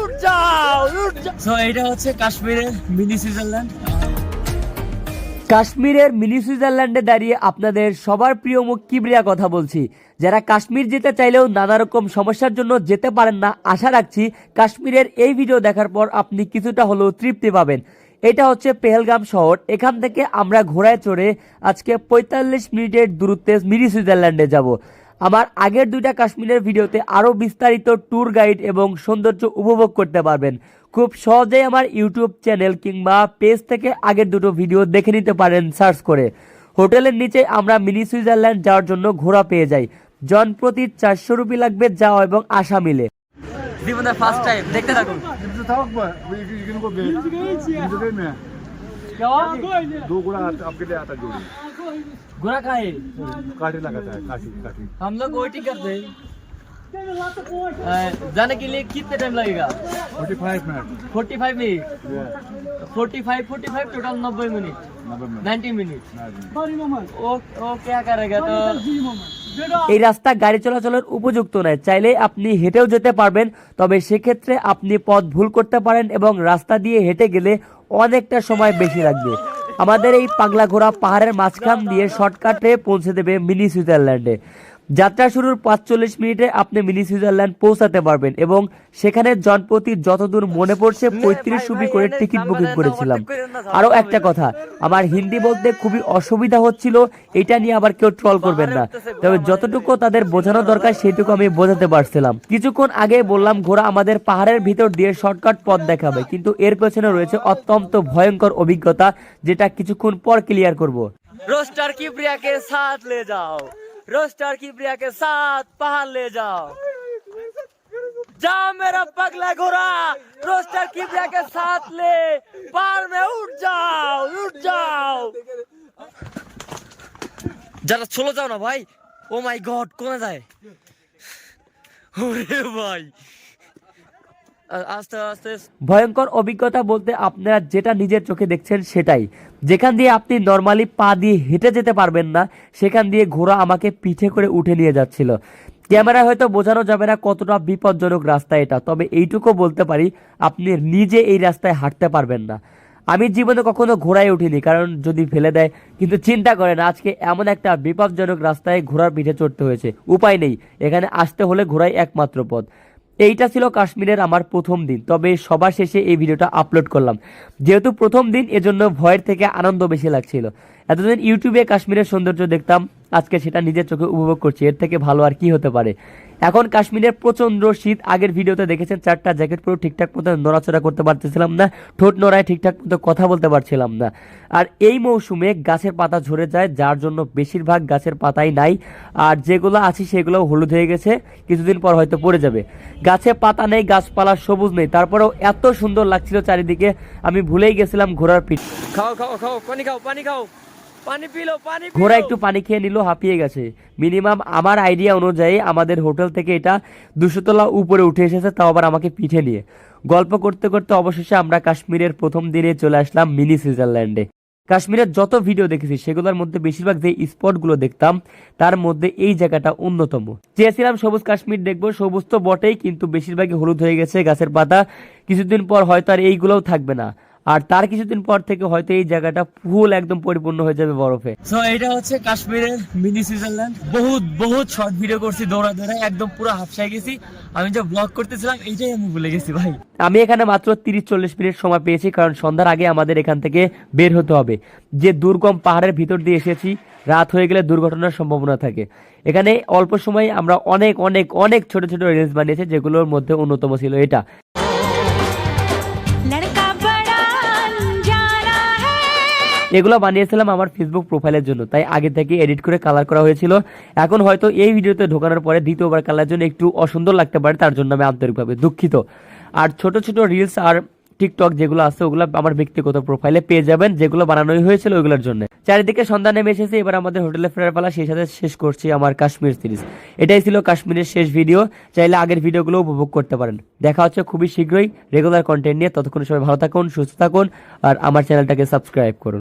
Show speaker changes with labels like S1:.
S1: উঠ যাও উঠ যাও। এটা হচ্ছে কাশ্মীরের মিনি সুইজারল্যান্ড কাশ্মীরের মিনি সুইজারল্যান্ডে দাঁড়িয়ে আপনাদের সবার প্রিয় মুখ কিবরিয়া কথা বলছি? যারা কাশ্মীর যেতে চাইলেও নানা রকম সমস্যার জন্য যেতে পারেন না আশা রাখছি কাশ্মীরের এই ভিডিও দেখার পর আপনি কিছুটা হলেও তৃপ্তি পাবেন। এটা হচ্ছে পেহেলগাম শহর। এখান থেকে আমরা ঘোড়ায় চড়ে আজকে পঁয়তাল্লিশ মিনিটের দূরত্বে মিনি সুইজারল্যান্ডে যাব। আমার আগের দুইটা কাশ্মীরের ভিডিওতে আরও বিস্তারিত ট্যুর গাইড এবং সৌন্দর্য উপভোগ করতে পারবেন খুব সহজেই আমার ইউটিউব চ্যানেল কিংবা পেজ থেকে আগের দুটো ভিডিও দেখে নিতে পারেন সার্চ করে হোটেলের নিচে আমরা মিনি সুইজারল্যান্ড যাওয়ার জন্য ঘোড়া পেয়ে যাই জন প্রতি চারশো রুপি লাগবে যাওয়া এবং আসা মিলে জীবনের ফার্স্ট টাইম দেখতে থাকুন
S2: Você tava com uma. Eu não vou ver. Não vou ver mesmo. दो गुड़ा आपके लिए आता जोड़ी
S1: घोड़ा का है
S2: काठी लगाता है काठी काठी
S1: हम लोग वेटिंग करते हैं अ, जाने के लिए कितने टाइम लगेगा
S2: forty five minute
S1: 45 minute 45 45 total 90 minute
S2: नब्बे मिनट
S1: 90 मिनट
S2: मिनट
S1: ও ও क्या करेगा तो এই রাস্তা গাড়ি চলাচলের উপযুক্ত নয় চাইলে আপনি হেঁটেও যেতে পারবেন তবে সেক্ষেত্রে আপনি পথ ভুল করতে পারেন এবং রাস্তা দিয়ে হেঁটে গেলে অনেকটা সময় বেশি লাগবে আমাদের এই পাগলা ঘোড়া পাহাড়ের মাঝখান দিয়ে শর্টকাটে পৌঁছে দেবে মিনি সুইজারল্যান্ডে। যাত্রা শুরুর পাঁচচল্লিশ মিনিটে আপনি মিনি সুইজারল্যান্ড পৌঁছাতে পারবেন এবং সেখানে জনপ্রতি যতদূর মনে পড়ছে পঁয়ত্রিশ রুপি করে টিকিট বুকিং করেছিলাম। আরও একটা কথা আমার হিন্দি বলতে খুবই অসুবিধা হচ্ছিল এটা নিয়ে আবার কেউ ট্রল করবেন না। তবে যতটুকু তাদের বোঝানো দরকার সেটুকু আমি বোঝাতে পারছিলাম। কিছুক্ষণ আগে বললাম ঘোড়া আমাদের পাহাড়ের ভিতর দিয়ে শর্টকাট পথ দেখাবে। কিন্তু এর পেছনে রয়েছে অত্যন্ত ভয়ঙ্কর অভিজ্ঞতা যেটা কিছুক্ষণ পর ক্লিয়ার করব। রোস্টার কিপ্রিয়াকে সাথ লে যাও। रोस्टर की प्रिया के साथ पहाड़ ले जाओ जाओ मेरा पगला घोड़ा रोस्टर की प्रिया के साथ ले पहाड़ में उठ जाओ उठ जाओ যারা চলে যাও না ভাই ও মাই গড কোনে যায় ওরে ভাই আস্তে আস্তে ভয়ঙ্কর অভিজ্ঞতা বলতে আপনারা যেটা নিজের চোখে দেখছেন সেটাই যেখান দিয়ে আপনি নর্মালি পা দিয়ে হেঁটে যেতে পারবেন না, সেখান দিয়ে ঘোড়া আমাকে পিঠে করে উঠে নিয়ে যাচ্ছিল। ক্যামেরা হয়তো বোঝানো যাবে না কতটা বিপজ্জনক রাস্তা এটা, তবে এইটুকু বলতে পারি, আপনি নিজে এই রাস্তায় হাঁটতে পারবেন না। আমি জীবনে কখনো ঘোড়ায় উঠিনি, কারণ যদি ফেলে দেয়, কিন্তু চিন্তা করেন, আজকে এমন একটা বিপজ্জনক রাস্তায় ঘোড়ার পিঠে চড়তে হয়েছে। উপায় নেই, এখানে আসতে হলে ঘোড়াই একমাত্র পথ। এইটা ছিল কাশ্মীরের আমার প্রথম দিন, তবে সবার শেষে এই ভিডিওটা আপলোড করলাম। যেহেতু প্রথম দিন, এজন্য ভয়ের থেকে আনন্দ বেশি লাগছিল। এতদিন ইউটিউবে কাশ্মীরের সৌন্দর্য দেখতাম, আজকে সেটা নিজের চোখে উপভোগ করছি, এর থেকে ভালো আর কি হতে পারে? এখন কাশ্মীরের প্রচণ্ড শীত। আগের ভিডিওতে দেখেছেন চারটা জ্যাকেট পুরো ঠিকঠাক মতো নড়াচড়া করতে পারতেছিলাম না, ঠোঁট নড়ায় ঠিকঠাক মতো কথা বলতে পারছিলাম না। আর এই মৌসুমে গাছের পাতা ঝরে যায়, যার জন্য বেশিরভাগ গাছের পাতাই নাই। আর যেগুলো আছে সেগুলো হলুদ হয়ে গেছে, কিছুদিন পর হয়তো পড়ে যাবে। গাছে পাতা নেই, গাছপালা সবুজ নেই, তারপরেও এত সুন্দর লাগছিল চারিদিকে, আমি ভুলেই গেছিলাম ঘোরার পিঠ। খাও খাও খাও, পানি খাও পানি খাও। ঘোড়া একটু পানি খেয়ে নিল, হাঁপিয়ে গেছে। মিনিমাম আমার আইডিয়া অনুযায়ী আমাদের হোটেল থেকে এটা দুশো তলা উপরে উঠে এসেছে, তাও আবার আমাকে পিঠে নিয়ে। গল্প করতে করতে অবশেষে আমরা কাশ্মীরের প্রথম দিনে চলে আসলাম মিনি সুইজারল্যান্ডে। কাশ্মীরের যত ভিডিও দেখেছি, সেগুলোর মধ্যে বেশিরভাগ যে স্পটগুলো দেখতাম, তার মধ্যে এই জায়গাটা অন্যতম। চেয়েছিলাম সবুজ কাশ্মীর দেখব, সবুজ তো বটেই, কিন্তু বেশিরভাগই হলুদ হয়ে গেছে, গাছের পাতা। কিছুদিন পর হয়তো আর এইগুলোও থাকবে না। আর তার কিছুদিন পর থেকে হয়তো এই জায়গাটা ফুল একদম পরিপূর্ণ হয়ে যাবে বরফে। তো এটা হচ্ছে কাশ্মীরের মিনি সুইজারল্যান্ড বহুত বহুত শর্ট ভিডিও করছি দৌড়া দৌড়া একদম পুরো হাফসায় গেছি। আমি যে ব্লগ করতেছিলাম এইটাই আমি ভুলে গেছি ভাই। আমি এখানে মাত্র তিরিশ চল্লিশ মিনিট সময় পেয়েছি কারণ সন্ধ্যার আগে আমাদের এখান থেকে বের হতে হবে। যে দুর্গম পাহাড়ের ভিতর দিয়ে এসেছি রাত হয়ে গেলে দুর্ঘটনার সম্ভাবনা থাকে। এখানে অল্প সময়ে আমরা অনেক অনেক অনেক ছোট ছোট রিলস বানিয়েছি যেগুলোর মধ্যে অন্যতম ছিল এটা। এগুলো বানিয়েছিলাম আমার ফেসবুক প্রোফাইলের জন্য। তাই আগে থেকে এডিট করে কালার করা হয়েছিল। এখন হয়তো এই ভিডিওতে ঢোকানোর পরে দ্বিতীয়বার কালার জন্য একটু অসুন্দর লাগতে পারে, তার জন্য আমি আন্তরিকভাবে দুঃখিত। আর ছোট ছোট রিলস আর টিকটক যেগুলো আছে, ওগুলো আমার ব্যক্তিগত প্রোফাইলে পেয়ে যাবেন, যেগুলো বানানোই হয়েছিল ওইগুলোর জন্য। চারিদিকে সন্ধ্যা নেমে এসেছে, এবার আমাদের হোটেলে ফেরার পালা, সেই সাথে শেষ করছি আমার কাশ্মীর সিরিজ এটাই ছিল কাশ্মীরের শেষ ভিডিও চাইলে আগের ভিডিওগুলো উপভোগ করতে পারেন। দেখা হচ্ছে খুবই শীঘ্রই রেগুলার কন্টেন্ট নিয়ে। ততক্ষণ সবাই ভালো থাকুন, সুস্থ থাকুন, আর আমার চ্যানেলটাকে সাবস্ক্রাইব করুন।